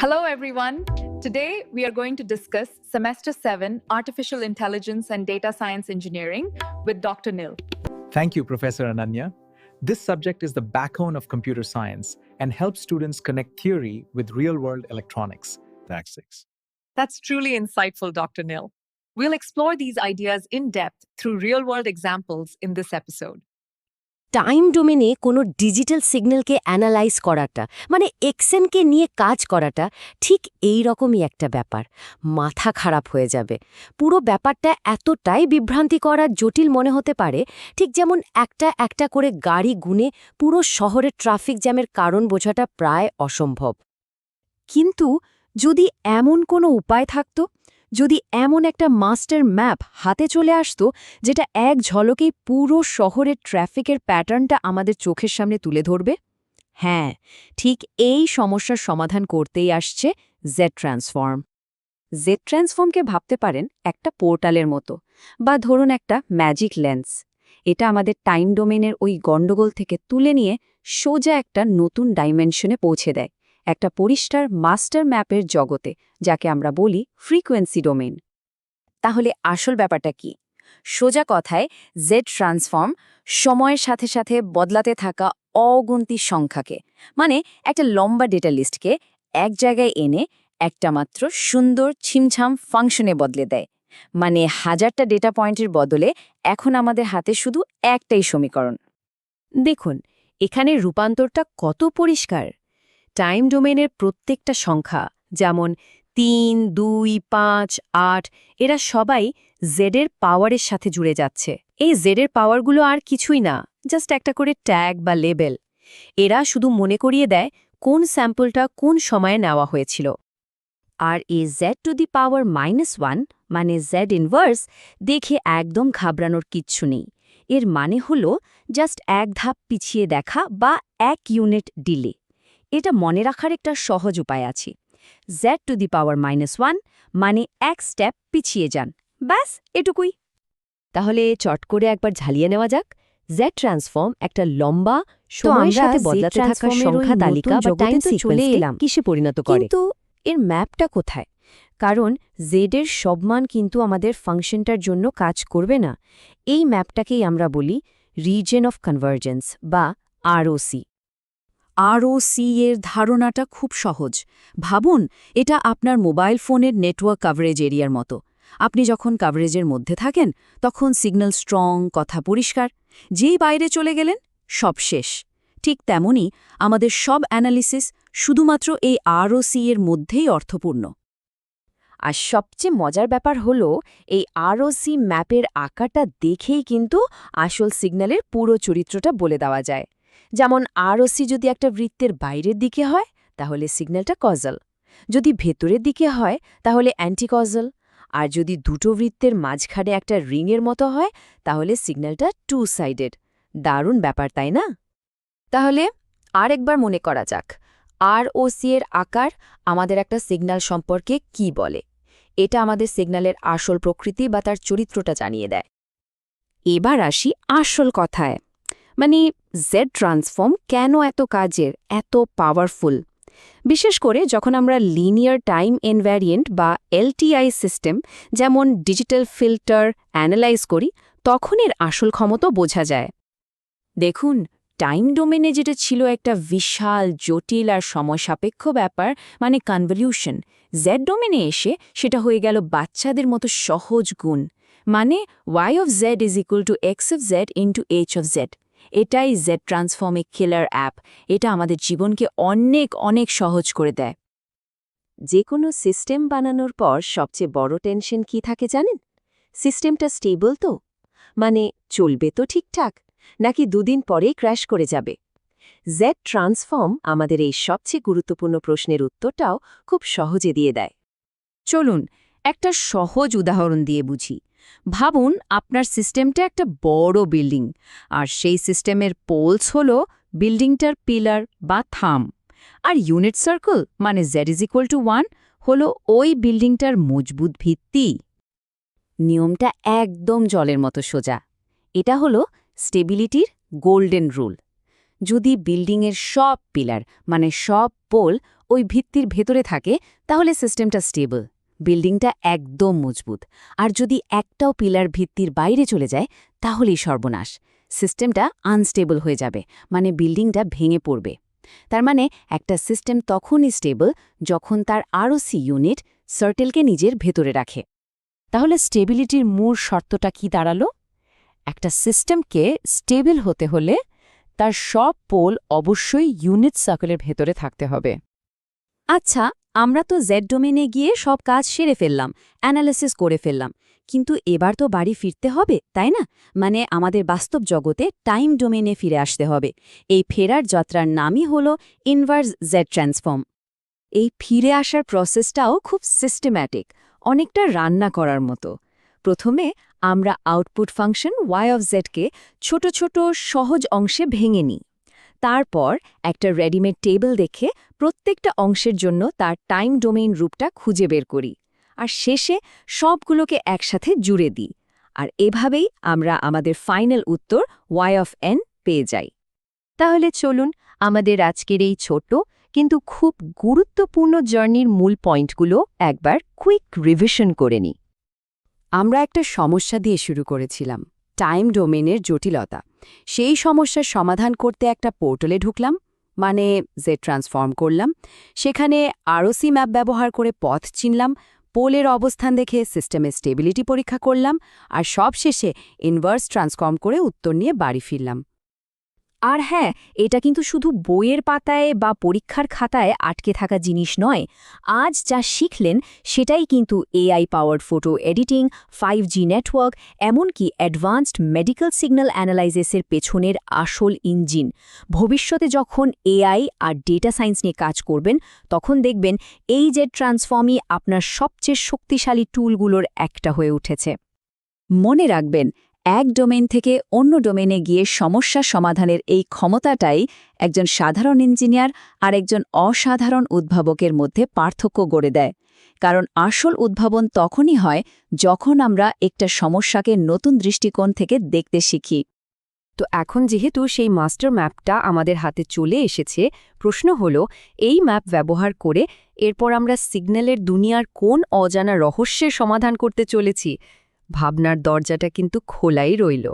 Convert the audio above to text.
Hello, everyone. Today, we are going to discuss Semester 7 Artificial Intelligence and Data Science Engineering with Dr. Nil. Thank you, Professor Ananya. This subject is the backbone of computer science and helps students connect theory with real world electronics. Tactics. That's truly insightful, Dr. Nil. We'll explore these ideas in depth through real world examples in this episode. Time ডোমেনে কোনো digital সিগন্যালকে analyse করাটা মানে এক্সেনকে নিয়ে কাজ করাটা ঠিক এই রকমই একটা ব্যাপার। মাথা খারাপ হয়ে যাবে। পুরো ব্যাপারটা এতটাই বিভ্রান্তি করা জটিল মনে হতে পারে, ঠিক যেমন একটা একটা করে গাড়ি গুনে পুরো শহরের ট্রাফিক জ্যামের কারণ বোঝাটা প্রায় অসম্ভব। কিন্তু যদি এমন কোনো উপায় থাকত যদি এমন একটা মাস্টার ম্যাপ হাতে চলে আসতো যেটা এক ঝলকেই পুরো শহরের ট্র্যাফিকের প্যাটার্নটা আমাদের চোখের সামনে তুলে ধরবে? হ্যাঁ ঠিক এই সমস্যার সমাধান করতেই আসছে জেড ট্রান্সফর্ম জেড ট্রান্সফর্মকে ভাবতে পারেন একটা পোর্টালের মতো বা ধরুন একটা ম্যাজিক লেন্স। এটা আমাদের টাইম ডোমেনের ওই গণ্ডগোল থেকে তুলে নিয়ে সোজা একটা নতুন ডাইমেনশনে পৌঁছে দেয়। একটা পরিষ্কার মাস্টার ম্যাপের জগতে, যাকে আমরা বলি ফ্রিকোয়েন্সি ডোমেন তাহলে আসল ব্যাপারটা কি? সোজা কথায় জেড ট্রান্সফর্ম সময়ের সাথে সাথে বদলাতে থাকা অগন্তি সংখ্যাকে মানে একটা লম্বা ডেটা লিস্টকে এক জায়গায় এনে একটা মাত্র সুন্দর ছিমছাম ফাংশনে বদলে দেয়। মানে হাজারটা ডেটা পয়েন্টের বদলে এখন আমাদের হাতে শুধু একটাই সমীকরণ। দেখুন, এখানে রূপান্তরটা কত পরিষ্কার! টাইম ডোমেনের প্রত্যেকটা সংখ্যা, যেমন তিন, দুই, পাঁচ, আট, এরা সবাই জেডের পাওয়ারের সাথে জুড়ে যাচ্ছে। এই জেডের পাওয়ারগুলো আর কিছুই না, জাস্ট একটা করে ট্যাগ বা লেবেল। এরা শুধু মনে করিয়ে দেয় কোন স্যাম্পলটা কোন সময়ে নেওয়া হয়েছিল। আর এই Z to the power minus one মানে জেড ইনভার্স দেখে একদম ঘাবড়ানোর কিচ্ছু নেই। এর মানে হল, জাস্ট এক ধাপ পিছিয়ে দেখা বা এক ইউনিট ডিলে এটা মনে রাখার একটা সহজ উপায় আছে। Z to the power minus one মানে এক স্টেপ পিছিয়ে যান। ব্যাস এটুকুই। তাহলে চট করে একবার ঝালিয়ে নেওয়া যাক। জেড ট্রান্সফর্ম একটা লম্বা সময়ের সাথে বদলাতে থাকা সংখ্যা তালিকা বা টাইম চলে এলাম। কিসে পরিণত করে? কিন্তু এর ম্যাপটা কোথায়? কারণ জেডের সব মান কিন্তু আমাদের ফাংশনটার জন্য কাজ করবে না। এই ম্যাপটাকেই আমরা বলি রিজেন অফ কনভার্জেন্স বা আরওসি আরওসি এর ধারণাটা খুব সহজ। ভাবুন, এটা আপনার মোবাইল ফোনের নেটওয়ার্ক কাভারেজ এরিয়ার মতো। আপনি যখন কাভারেজের মধ্যে থাকেন, তখন সিগন্যাল স্ট্রং কথা পরিষ্কার। যেই বাইরে চলে গেলেন, সব শেষ। ঠিক তেমনি আমাদের সব অ্যানালিসিস শুধুমাত্র এই আরওসি এর মধ্যেই অর্থপূর্ণ। আর সবচেয়ে মজার ব্যাপার হল, এই আরওসি ম্যাপের আকারটা দেখেই কিন্তু আসল সিগন্যালের পুরো চরিত্রটা বলে দেওয়া যায়। যেমন আরওসি যদি একটা বৃত্তের বাইরের দিকে হয়, তাহলে সিগন্যালটা কজল যদি ভেতরের দিকে হয়, তাহলে অ্যান্টিকজল আর যদি দুটো বৃত্তের মাঝখানে একটা রিংয়ের মতো হয়, তাহলে সিগন্যালটা টু সাইডেড দারুণ ব্যাপার, তাই না? তাহলে আরেকবার মনে করা যাক আর ও সি এর আকার আমাদের একটা সিগন্যাল সম্পর্কে কি বলে? এটা আমাদের সিগন্যালের আসল প্রকৃতি বা তার চরিত্রটা জানিয়ে দেয়। এবার আসি আসল কথায়। মানে জেড ট্রান্সফর্ম কেন এত কাজের, এত পাওয়ারফুল বিশেষ করে যখন আমরা লিনিয়ার টাইম ইনভ্যারিয়েন্ট বা এলটিআই সিস্টেম যেমন ডিজিটাল ফিল্টার অ্যানালাইজ করি, তখন এর আসল ক্ষমতা বোঝা যায়। দেখুন টাইম ডোমেনে যেটা ছিল একটা বিশাল, জটিল আর সময়সাপেক্ষ ব্যাপার মানে কনভলিউশন জেড ডোমেনে এসে সেটা হয়ে গেল বাচ্চাদের মতো সহজ গুণ মানে y of z is equal to x of z into h of z এটাই জেড ট্রান্সফর্মে কিলার অ্যাপ এটা আমাদের জীবনকে অনেক অনেক সহজ করে দেয়। যে কোনো সিস্টেম বানানোর পর সবচেয়ে বড় টেনশন কি থাকে জানেন? সিস্টেমটা স্টেবল তো? মানে চলবে তো ঠিকঠাক? নাকি দুদিন পরেই ক্র্যাশ করে যাবে? জেড ট্রান্সফর্ম আমাদের এই সবচেয়ে গুরুত্বপূর্ণ প্রশ্নের উত্তরটাও খুব সহজে দিয়ে দেয়। চলুন একটা সহজ উদাহরণ দিয়ে বুঝি। ভাবুন আপনার সিস্টেমটা একটা বড় বিল্ডিং, আর সেই সিস্টেমের পোলস হল বিল্ডিংটার পিলার বা থাম, আর ইউনিট সার্কেল মানে z is equal to one হল ওই বিল্ডিংটার মজবুত ভিত্তি। নিয়মটা একদম জলের মতো সোজা, এটা হলো স্টেবিলিটির গোল্ডেন রুল। যদি বিল্ডিংয়ের সব পিলার মানে সব পোল ওই ভিত্তির ভেতরে থাকে, তাহলে সিস্টেমটা স্টেবল। বিল্ডিংটা একদম মজবুত। আর যদি একটাও পিলার ভিত্তির বাইরে চলে যায়, তাহলেই সর্বনাশ। সিস্টেমটা আনস্টেবল হয়ে যাবে মানে বিল্ডিংটা ভেঙে পড়বে। তার মানে একটা সিস্টেম তখনই স্টেবল যখন তার আরও সি ইউনিট সার্টেলকে নিজের ভেতরে রাখে। তাহলে স্টেবিলিটির মূল শর্তটা কি দাঁড়াল? একটা সিস্টেমকে স্টেবল হতে হলে তার সব পোল অবশ্যই ইউনিট সার্কেলের ভেতরে থাকতে হবে। আচ্ছা আমরা তো জেড ডোমেনে গিয়ে সব কাজ সেরে ফেললাম অ্যানালিসিস করে ফেললাম। কিন্তু এবার তো বাড়ি ফিরতে হবে, তাই না? মানে আমাদের বাস্তব জগতে টাইম ডোমেনে ফিরে আসতে হবে। এই ফেরার যাত্রার নামই হল ইনভার্স জেড ট্রান্সফর্ম এই ফিরে আসার প্রসেসটাও খুব সিস্টেম্যাটিক অনেকটা রান্না করার মতো। প্রথমে আমরা আউটপুট ফাংশন ওয়াই অফ জেডকে ছোট ছোট সহজ অংশে ভেঙে নিই। তারপর একটা রেডিমেড টেবিল দেখে প্রত্যেকটা অংশের জন্য তার টাইম ডোমেইন রূপটা খুঁজে বের করি। আর শেষে সবগুলোকে একসাথে জুড়ে দিই। আর এভাবেই আমরা আমাদের ফাইনাল উত্তর ওয়াই অফ এন পেয়ে যাই। তাহলে চলুন আমাদের আজকের এই ছোট কিন্তু খুব গুরুত্বপূর্ণ জার্নির মূল পয়েন্টগুলো একবার কুইক রিভিশন করে নিই। আমরা একটা সমস্যা দিয়ে শুরু করেছিলাম, টাইম ডোমেনের জটিলতা। সেই সমস্যার সমাধান করতে একটা পোর্টালে ঢুকলাম মানে যে ট্রান্সফর্ম করলাম। সেখানে আরওসি ম্যাপ ব্যবহার করে পথ চিনলাম, পোলের অবস্থান দেখে সিস্টেমের স্টেবিলিটি পরীক্ষা করলাম, আর সবশেষে ইনভার্স ট্রান্সফর্ম করে উত্তর নিয়ে বাড়ি ফিরলাম। আর হ্যাঁ এটা কিন্তু শুধু বইয়ের পাতায় বা পরীক্ষার খাতায় আটকে থাকা জিনিস নয়। আজ যা শিখলেন, সেটাই কিন্তু AI powered photo editing five G network এমনকি অ্যাডভান্সড মেডিকেল সিগন্যাল অ্যানালাইসিসের পেছনের আসল ইঞ্জিন ভবিষ্যতে যখন এআই আর ডেটা সায়েন্স নিয়ে কাজ করবেন, তখন দেখবেন এই যে ট্রান্সফর্মই আপনার সবচেয়ে শক্তিশালী টুলগুলোর একটা হয়ে উঠেছে। মনে রাখবেন এক ডোমেন থেকে অন্য ডোমেনে গিয়ে সমস্যা সমাধানের এই ক্ষমতাটাই একজন সাধারণ ইঞ্জিনিয়ার আর একজন অসাধারণ উদ্ভাবকের মধ্যে পার্থক্য গড়ে দেয়। কারণ আসল উদ্ভাবন তখনই হয় যখন আমরা একটা সমস্যাকে নতুন দৃষ্টিকোণ থেকে দেখতে শিখি। তো এখন যেহেতু সেই মাস্টার ম্যাপটা আমাদের হাতে চলে এসেছে, প্রশ্ন হল, এই ম্যাপ ব্যবহার করে এরপর আমরা সিগন্যালের দুনিয়ার কোন অজানা রহস্যের সমাধান করতে চলেছি? ভাবনার দরজাটা কিন্তু খোলাই রইল।